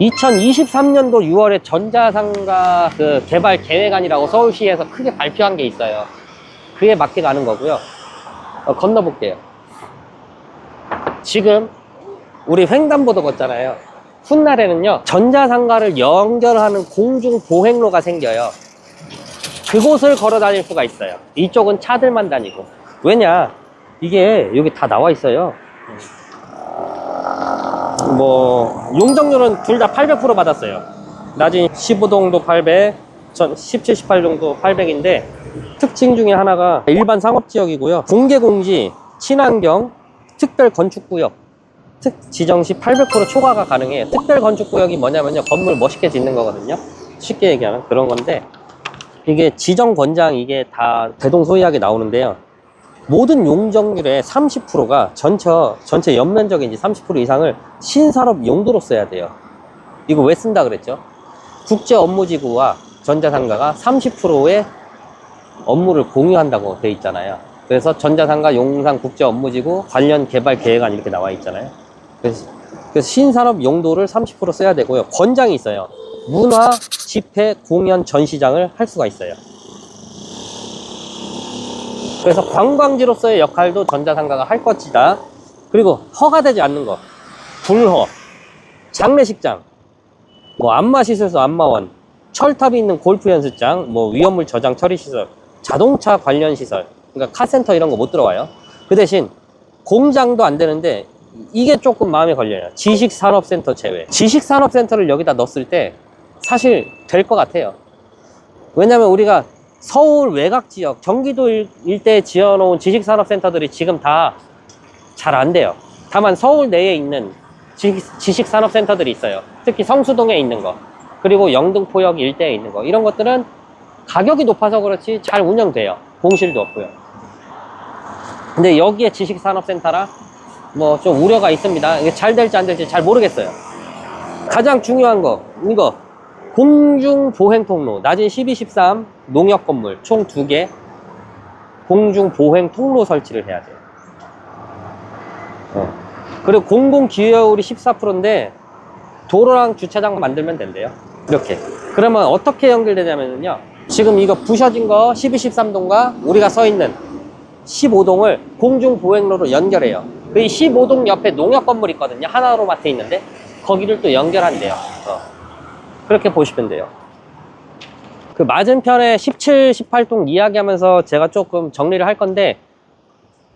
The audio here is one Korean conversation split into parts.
2023년도 6월에 전자상가 그 개발 계획안이라고 서울시에서 크게 발표한 게 있어요. 그에 맞게 가는 거고요. 어, 건너볼게요. 지금 우리 횡단보도 걷잖아요. 훗날에는요, 전자상가를 연결하는 공중 보행로가 생겨요. 그곳을 걸어 다닐 수가 있어요. 이쪽은 차들만 다니고. 왜냐? 이게 여기 다 나와 있어요. 뭐 용적률은 둘 다 800% 받았어요. 낮은 15동도 800, 전 17, 18 정도 800인데 특징 중에 하나가 일반 상업지역이고요. 공개공지, 친환경, 특별 건축구역 특 지정 시 800% 초과가 가능해요. 특별 건축구역이 뭐냐면요. 건물 멋있게 짓는 거거든요. 쉽게 얘기하면 그런 건데 이게 지정 권장 이게 다 대동소이하게 나오는데요. 모든 용적률의 30%가 전체, 전체 연면적의 이제 30% 이상을 신산업 용도로 써야 돼요. 이거 왜 쓴다 그랬죠? 국제 업무지구와 전자상가가 30%의 업무를 공유한다고 돼 있잖아요. 그래서 전자상가 용산 국제 업무지구 관련 개발 계획안 이렇게 나와 있잖아요. 그래서, 그래서 신산업 용도를 30% 써야 되고요. 권장이 있어요. 문화, 집회, 공연, 전시장을 할 수가 있어요. 그래서 관광지로서의 역할도 전자상가가 할 것이다. 그리고 허가되지 않는 거. 불허, 장례식장, 뭐 안마시설에서 안마원, 철탑이 있는 골프 연습장, 뭐 위험물 저장 처리 시설, 자동차 관련 시설, 그러니까 카센터 이런 거 못 들어와요. 그 대신 공장도 안 되는데 이게 조금 마음에 걸려요. 지식산업센터 제외. 지식산업센터를 여기다 넣었을 때 사실 될 것 같아요. 왜냐면 우리가 서울 외곽 지역, 경기도 일- 일대에 지어놓은 지식산업센터들이 지금 다 잘 안 돼요. 다만 서울 내에 있는 지식- 지식 산업센터들이 있어요. 특히 성수동에 있는 거, 그리고 영등포역 일대에 있는 거, 이런 것들은 가격이 높아서 그렇지 잘 운영돼요. 공실도 없고요. 근데 여기에 지식산업센터라 뭐 좀 우려가 있습니다. 이게 잘 될지 안 될지 잘 모르겠어요. 가장 중요한 거, 이거. 공중보행통로, 낮은 12, 13 농협 건물 총 두 개 공중보행통로 설치를 해야 돼요. 어. 그리고 공공기여율이 14%인데 도로랑 주차장 만들면 된대요. 이렇게. 그러면 어떻게 연결되냐면요. 지금 이거 부셔진 거 12, 13동과 우리가 서 있는 15동을 공중보행로로 연결해요. 그 15동 옆에 농협 건물 있거든요. 하나로마트 있는데 거기를 또 연결한대요. 어. 그렇게 보시면 돼요. 그 맞은편에 17, 18동 이야기하면서 제가 조금 정리를 할 건데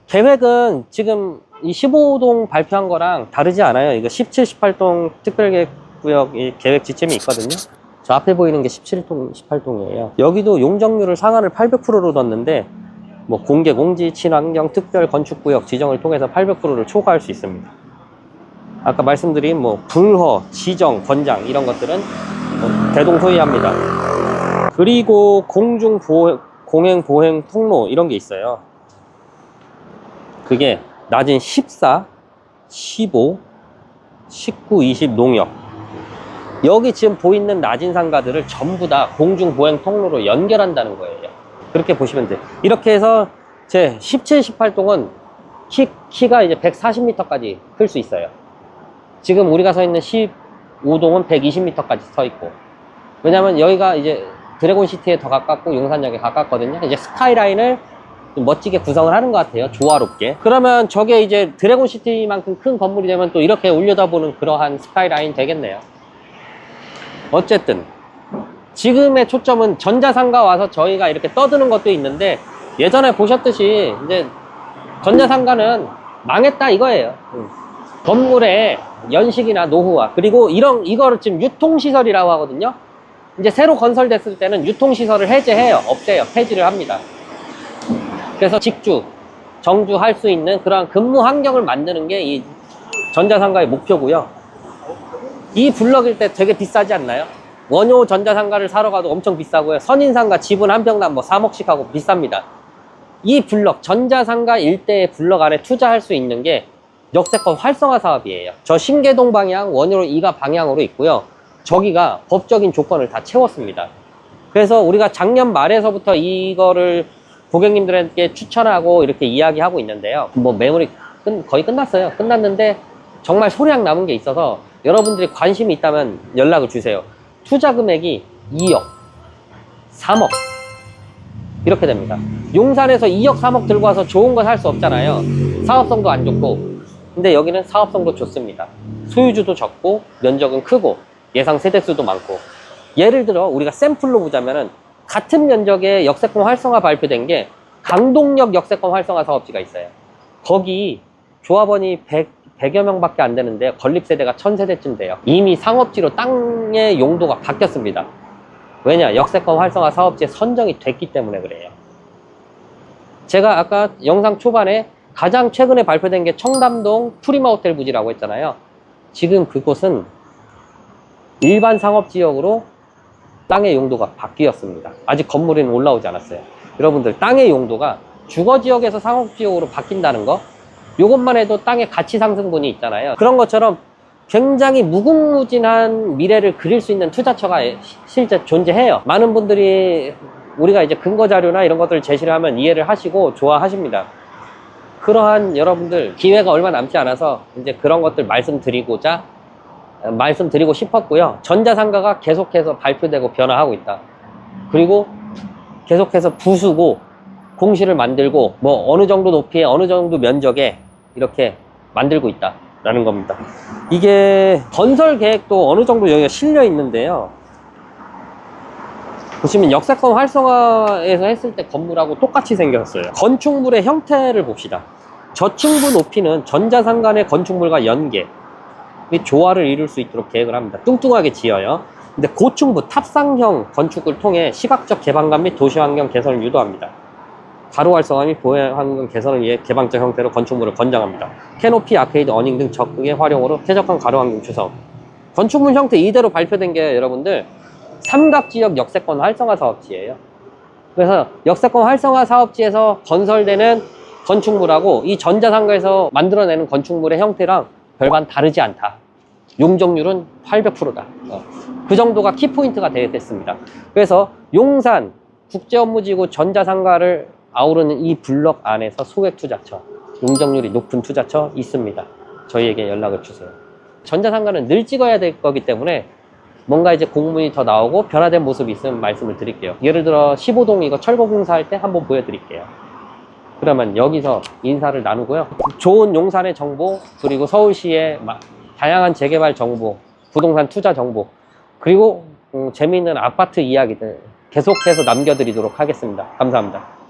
계획은 지금 이 15동 발표한 거랑 다르지 않아요. 이거 17, 18동 특별계획구역 이 계획 지침이 있거든요. 저 앞에 보이는 게 17동, 18동이에요. 여기도 용적률을 상한을 800%로 넣었는데 뭐 공개 공지 친환경 특별 건축구역 지정을 통해서 800%를 초과할 수 있습니다. 아까 말씀드린 뭐 불허, 지정, 권장 이런 것들은 뭐 대동소이합니다. 그리고 공중 보 공행 보행 통로 이런 게 있어요. 그게 낮은 14, 15, 19, 20 농협. 여기 지금 보이는 낮은 상가들을 전부 다 공중 보행 통로로 연결한다는 거예요. 그렇게 보시면 돼요. 이렇게 해서 제 17, 18동은 키, 키가 이제 140m까지 클 수 있어요. 지금 우리가 서 있는 15동은 120m까지 서 있고. 왜냐면 여기가 이제 드래곤 시티에 더 가깝고 용산역에 가깝거든요. 이제 스카이라인을 좀 멋지게 구성을 하는 것 같아요. 조화롭게. 그러면 저게 이제 드래곤 시티만큼 큰 건물이 되면 또 이렇게 올려다보는 그러한 스카이라인 되겠네요. 어쨌든 지금의 초점은 전자상가 와서 저희가 이렇게 떠드는 것도 있는데 예전에 보셨듯이 이제 전자상가는 망했다 이거예요. 음. 건물의 연식이나 노후화 그리고 이런 이거를 지금 유통시설이라고 하거든요. 이제 새로 건설됐을 때는 유통시설을 해제해요. 없애요. 폐지를 합니다. 그래서 직주, 정주할 수 있는 그런 근무 환경을 만드는 게 이 전자상가의 목표고요. 이 블럭일 때 되게 비싸지 않나요? 원효 전자상가를 사러 가도 엄청 비싸고요. 선인상가 지분 한 평당 뭐 3억씩 하고 비쌉니다. 이 블럭, 전자상가 일대의 블럭 안에 투자할 수 있는 게 역세권 활성화 사업이에요. 저 신계동 방향, 원효로 이가 방향으로 있고요. 저기가 법적인 조건을 다 채웠습니다. 그래서 우리가 작년 말에서부터 이거를 고객님들에게 추천하고 이렇게 이야기하고 있는데요. 뭐 매물이 끝- 거의 끝났어요. 끝났는데 정말 소량 남은 게 있어서 여러분들이 관심이 있다면 연락을 주세요. 투자 금액이 2억, 3억 이렇게 됩니다. 용산에서 2억, 3억 들고 와서 좋은 거 살 수 없잖아요. 사업성도 안 좋고. 근데 여기는 사업성도 좋습니다. 소유주도 적고 면적은 크고 예상 세대수도 많고. 예를 들어 우리가 샘플로 보자면은 같은 면적의 역세권 활성화 발표된 게 강동역 역세권 활성화 사업지가 있어요. 거기 조합원이 100, 100여 명밖에 안 되는데 건립 세대가 1000세대쯤 돼요. 이미 상업지로 땅의 용도가 바뀌었습니다. 왜냐? 역세권 활성화 사업지에 선정이 됐기 때문에 그래요. 제가 아까 영상 초반에 가장 최근에 발표된 게 청담동 프리마 호텔 부지라고 했잖아요. 지금 그곳은 일반 상업 지역으로 땅의 용도가 바뀌었습니다. 아직 건물에는 올라오지 않았어요. 여러분들 땅의 용도가 주거 지역에서 상업 지역으로 바뀐다는 거 이것만 해도 땅의 가치 상승분이 있잖아요. 그런 것처럼 굉장히 무궁무진한 미래를 그릴 수 있는 투자처가 실제 존재해요. 많은 분들이 우리가 이제 근거 자료나 이런 것들을 제시를 하면 이해를 하시고 좋아하십니다. 그러한 여러분들 기회가 얼마 남지 않아서 이제 그런 것들 말씀드리고자 어, 말씀드리고 싶었고요. 전자상가가 계속해서 발표되고 변화하고 있다. 그리고 계속해서 부수고 공시를 만들고 뭐 어느 정도 높이에 어느 정도 면적에 이렇게 만들고 있다 라는 겁니다. 이게 건설 계획도 어느 정도 여기가 실려 있는데요. 보시면 역세권 활성화에서 했을 때 건물하고 똑같이 생겼어요. 건축물의 형태를 봅시다. 저층부 높이는 전자상 간의 건축물과 연계, 이 조화를 이룰 수 있도록 계획을 합니다. 뚱뚱하게 지어요. 근데 고층부 탑상형 건축을 통해 시각적 개방감 및 도시환경 개선을 유도합니다. 가로 활성화 및 보행 환경 개선을 위해 개방적 형태로 건축물을 권장합니다. 캐노피, 아케이드, 어닝 등 적극의 활용으로 쾌적한 가로 환경 조성. 건축물 형태 이대로 발표된 게 여러분들 삼각 지역 역세권 활성화 사업지예요. 그래서 역세권 활성화 사업지에서 건설되는 건축물하고 이 전자상가에서 만들어내는 건축물의 형태랑 별반 다르지 않다. 용적률은 800%다. 어. 그 정도가 키포인트가 되겠습니다. 그래서 용산 국제업무지구 전자상가를 아우르는 이 블럭 안에서 소액 투자처, 용적률이 높은 투자처 있습니다. 저희에게 연락을 주세요. 전자상가는 늘 찍어야 될 거기 때문에 뭔가 이제 공문이 더 나오고 변화된 모습이 있으면 말씀을 드릴게요. 예를 들어 15동 이거 철거 공사할 때 한번 보여드릴게요. 그러면 여기서 인사를 나누고요. 좋은 용산의 정보, 그리고 서울시의 마- 다양한 재개발 정보, 부동산 투자 정보, 그리고 음, 재미있는 아파트 이야기들 계속해서 남겨드리도록 하겠습니다. 감사합니다.